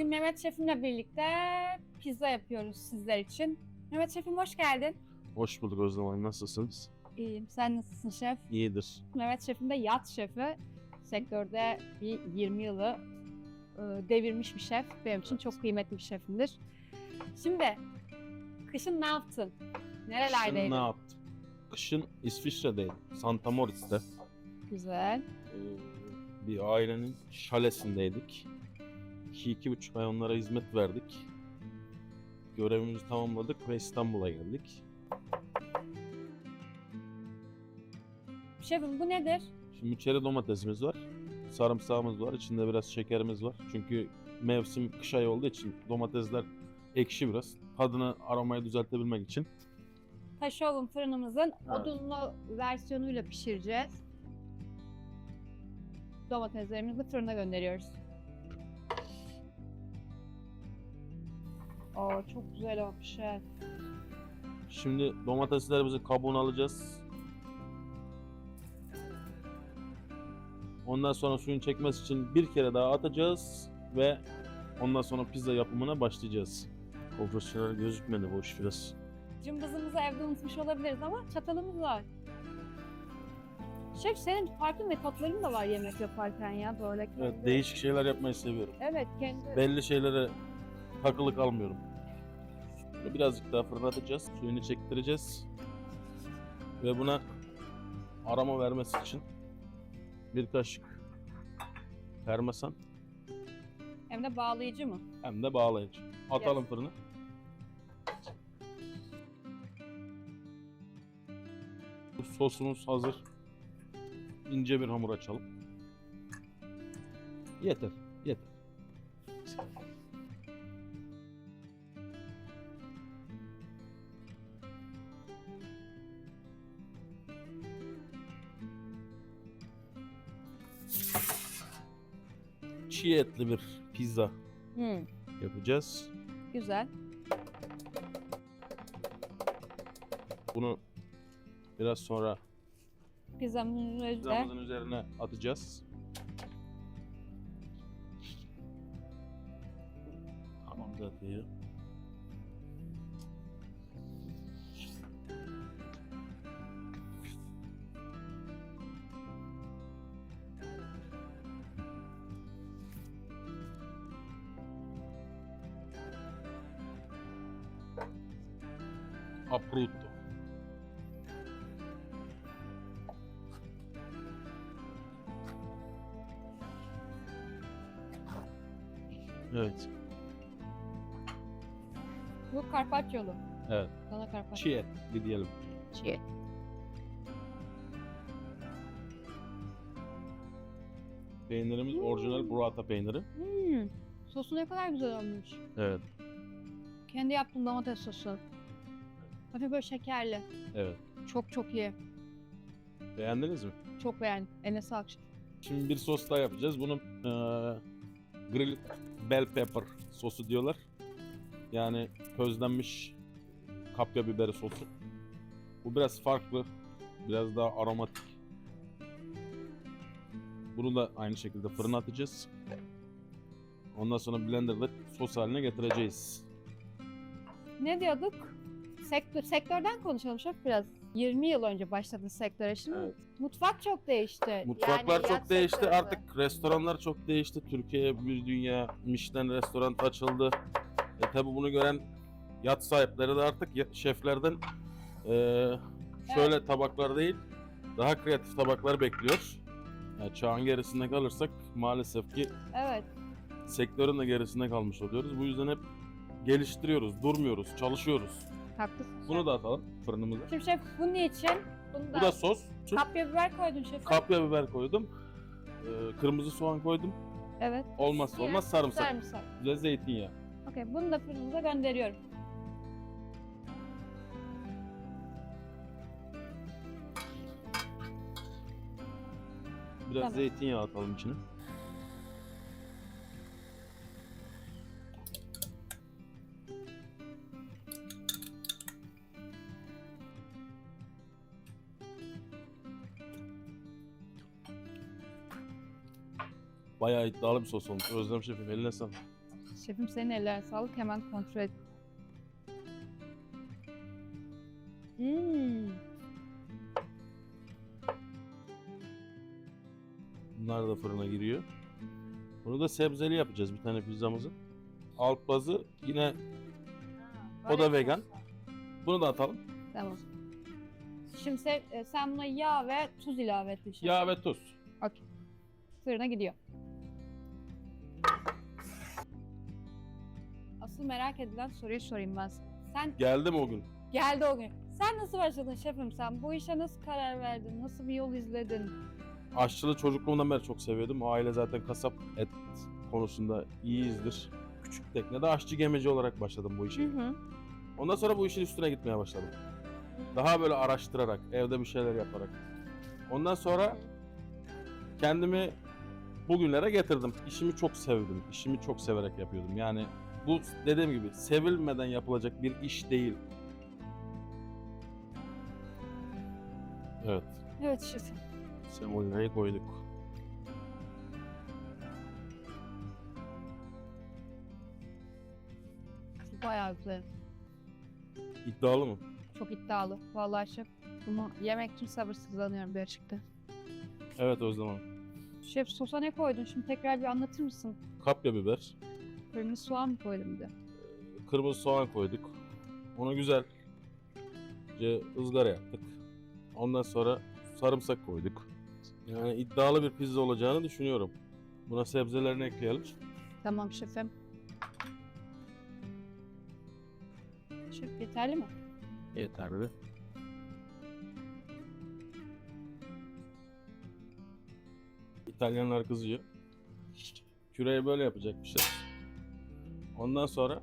Bugün Mehmet Şef'imle birlikte pizza yapıyoruz sizler için. Mehmet Şef'im hoş geldin. Hoş bulduk Özlem Hanım. Nasılsınız? İyiyim. Sen nasılsın şef? İyidir. Mehmet Şef'im de yat şefi. Sektörde bir 20 yılı e, devirmiş bir şef. Benim için çok kıymetli bir şefimdir. Şimdi kışın ne yaptın? Kışın Nerelerdeydin? ne yaptım? Kışın İsviçre'deydim. Santa Moritz'te. Güzel. Ee, bir ailenin şalesindeydik. İki, iki buçuk ay onlara hizmet verdik. Görevimizi tamamladık ve İstanbul'a geldik. Şefim bu nedir? Şimdi içeri domatesimiz var. Sarımsağımız var. içinde biraz şekerimiz var. Çünkü mevsim kış ayı olduğu için domatesler ekşi biraz. Tadını aromayı düzeltebilmek için. Taşovun fırınımızın Evet. odunlu versiyonuyla pişireceğiz. Domateslerimizi fırına gönderiyoruz. Aa çok güzel olmuş şef. Şimdi domateslerimizi kabuğunu alacağız. Ondan sonra suyun çekmesi için bir kere daha atacağız ve ondan sonra pizza yapımına başlayacağız. Profesyonel gözükmedi bu iş biraz. Cımbızımızı evde unutmuş olabiliriz ama çatalımız var. Şef senin farklı metotların da var yemek yaparken ya böyle kendi. Evet, değişik şeyler yapmayı seviyorum. Evet kendi. Belli şeylere takılı kalmıyorum. Böyle Birazcık daha fırlatacağız, suyunu çektireceğiz. Ve buna aroma vermesi için bir kaşık parmesan Hem de bağlayıcı mı? hem de bağlayıcı. Atalım Yes. fırına. Bu sosumuz hazır. İnce bir hamur açalım. Yeter, Çiğ etli bir pizza Hmm, yapacağız. güzel. Bunu biraz sonra Pizzamızın üzerine pizzamızın üzerine atacağız. Tamam zaten ya. Aprutto. Evet. bu karpacciyolu. Evet. Dana karpaccio. Çiğ etli diyelim. Çiğ. Peynirimiz Hmm. orijinal burrata peyniri. Hmm, sosu ne kadar güzel olmuş. Evet. Kendi yaptığım domates sosu. Hafif böyle şekerli. Evet. Çok çok iyi. Beğendiniz mi? Çok beğendim. Eline sağlık. Şimdi bir sos daha yapacağız. Bunu eee grill bell pepper sosu diyorlar. Yani közlenmiş kapya biberi sosu. Bu biraz farklı. Biraz daha aromatik. Bunu da aynı şekilde fırına atacağız. Ondan sonra blenderda sos haline getireceğiz. Ne diyorduk? Sektör, sektörden konuşalım şef biraz. 20 yıl önce başladın sektöre. Şimdi Evet. mutfak çok değişti. Mutfaklar Yani çok değişti. sektörü. Artık restoranlar çok değişti. Türkiye'ye bir dünya Michelin restoran açıldı. E tabi bunu gören yat sahipleri de artık şeflerden e, şöyle tabaklar değil daha kreatif tabaklar bekliyor. Yani çağın gerisinde kalırsak maalesef ki Evet. sektörün de gerisinde kalmış oluyoruz. Bu yüzden hep geliştiriyoruz, durmuyoruz, çalışıyoruz. Haklısın. Bunu da atalım fırınımıza. Şimdi şef bunun için bunu da, Bu da sos. kapya biber koydun şef. Kapya biber koydum. E, kırmızı soğan koydum. evet. Olmazsa olmaz sarımsak. Sarımsak. Ve zeytinyağı. Okey bunu da fırınımıza gönderiyorum. Biraz Tamam. zeytinyağı atalım içine. Bayağı iddialı bir sos olmuş. Özlem şefim eline sağlık. Şefim senin ellerine sağlık. Hemen kontrol et. Hmm. Bunlar da fırına giriyor. Bunu da sebzeli yapacağız bir tane pizzamızı. Alt bazı yine O da vegan. bunu da atalım. Tamam. Şimdi sen, e, sen buna yağ ve tuz ilave ettin şefim. Yağ ve tuz. Fırına gidiyor. Asıl merak edilen soruyu sorayım ben sana. Sen Geldi mi o gün? geldi o gün. Sen nasıl başladın şefim sen? Bu işe nasıl karar verdin? Nasıl bir yol izledin? Aşçılığı çocukluğumdan beri çok seviyordum. Aile zaten kasap et konusunda iyiyizdir. Küçük teknede aşçı gemeci olarak başladım bu işe. hı. Ondan sonra bu işin üstüne gitmeye başladım. Daha böyle araştırarak, evde bir şeyler yaparak. Ondan sonra kendimi bugünlere getirdim. İşimi çok sevdim. İşimi çok severek yapıyordum. Yani bu dediğim gibi sevilmeden yapılacak bir iş değil. Evet, Evet şefim. semolinayı koyduk. Bayağı güzel. İddialı mı? Çok iddialı. Vallahi şef bunu yemek için sabırsızlanıyorum gerçekten. Evet Özlem Hanım. Şef sosa ne koydun? Şimdi tekrar bir anlatır mısın? Kapya biber, Kırmızı soğan mı koydun bir de? kırmızı soğan koyduk. Onu güzel ızgara yaptık. Ondan sonra sarımsak koyduk. Yani iddialı bir pizza olacağını düşünüyorum. Buna sebzelerini ekleyelim. Tamam şefim. Şef yeterli mi? Yeterli. İtalyanlar kızıyor. Küreyi böyle yapacakmışlar. Ondan sonra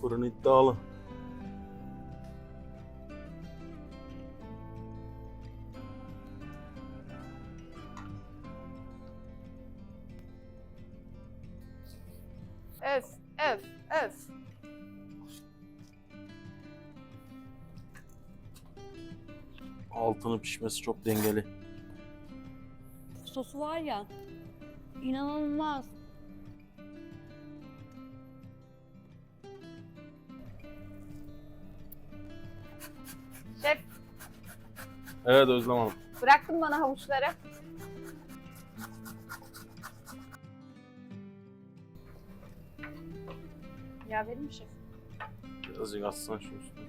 fırın iddialı. Öf, öf, öf. Altının pişmesi çok dengeli. Sosu var ya, inanılmaz. Evet Özlem Hanım. bıraktın bana havuçları. Ya verir mi şef? Birazcık atsan şu üstüne.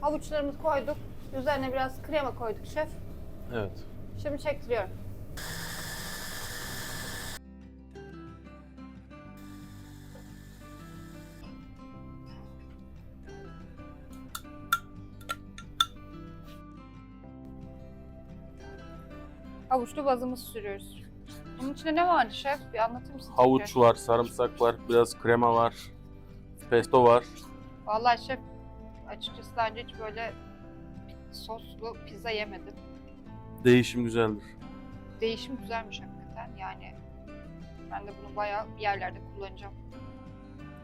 Havuçlarımızı koyduk. Üzerine biraz krema koyduk şef. Evet. Şimdi çektiriyorum. Havuçlu bazımızı sürüyoruz. Bunun içinde ne vardı şef? Bir anlatır mısın? Havuç var, sarımsak var, biraz krema var, pesto var. Vallahi şef açıkçası daha önce hiç böyle soslu pizza yemedim. Değişim güzeldir. Değişim güzelmiş hakikaten yani. Ben de bunu bayağı bir yerlerde kullanacağım.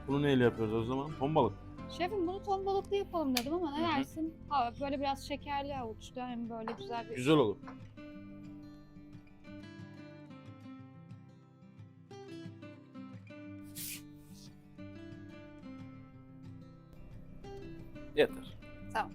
Bunu neyle yapıyoruz o zaman? Ton balık. Şefim bunu ton balıklı yapalım dedim ama ne Hı hı. dersin? Ha, böyle biraz şekerli havuçlu hem böyle güzel bir... Güzel olur. Yeter. Tamam.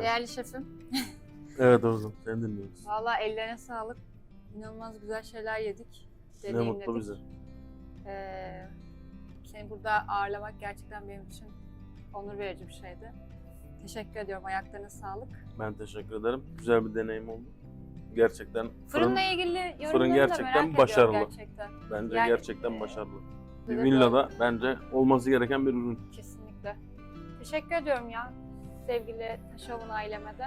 Değerli şefim, Evet Ozan, sen dinliyoruz. Vallahi ellerine sağlık. İnanılmaz güzel şeyler yedik. Ne deneyimledik. mutlu bize. Ee, seni burada ağırlamak gerçekten benim için onur verici bir şeydi. Teşekkür ediyorum. Ayaklarına sağlık. Ben teşekkür ederim. Güzel bir deneyim oldu. Gerçekten fırın Fırınla ilgili yorumlarını da gerçekten merak ediyorum başarılı. gerçekten. bence yani, gerçekten e, başarılı. Bir villada bence olması gereken bir ürün. Kesinlikle. Teşekkür ediyorum ya sevgili Taşov'un aileme de.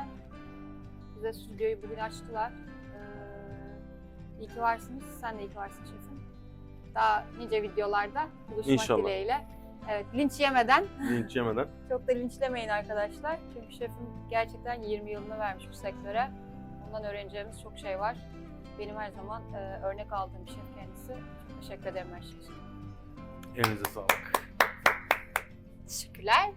Bize stüdyoyu bugün açtılar. Ee, iyi ki varsınız. Sen de iyi ki varsın şefim. Daha nice videolarda buluşmak İnşallah. dileğiyle. Evet, linç yemeden, Linç yemeden. çok da linçlemeyin arkadaşlar. Çünkü şefim gerçekten 20 yılını vermiş bu sektöre. Ondan öğreneceğimiz çok şey var. Benim her zaman e, örnek aldığım bir şef kendisi. Çok teşekkür ederim her şey için. Elinize sağlık. Teşekkürler.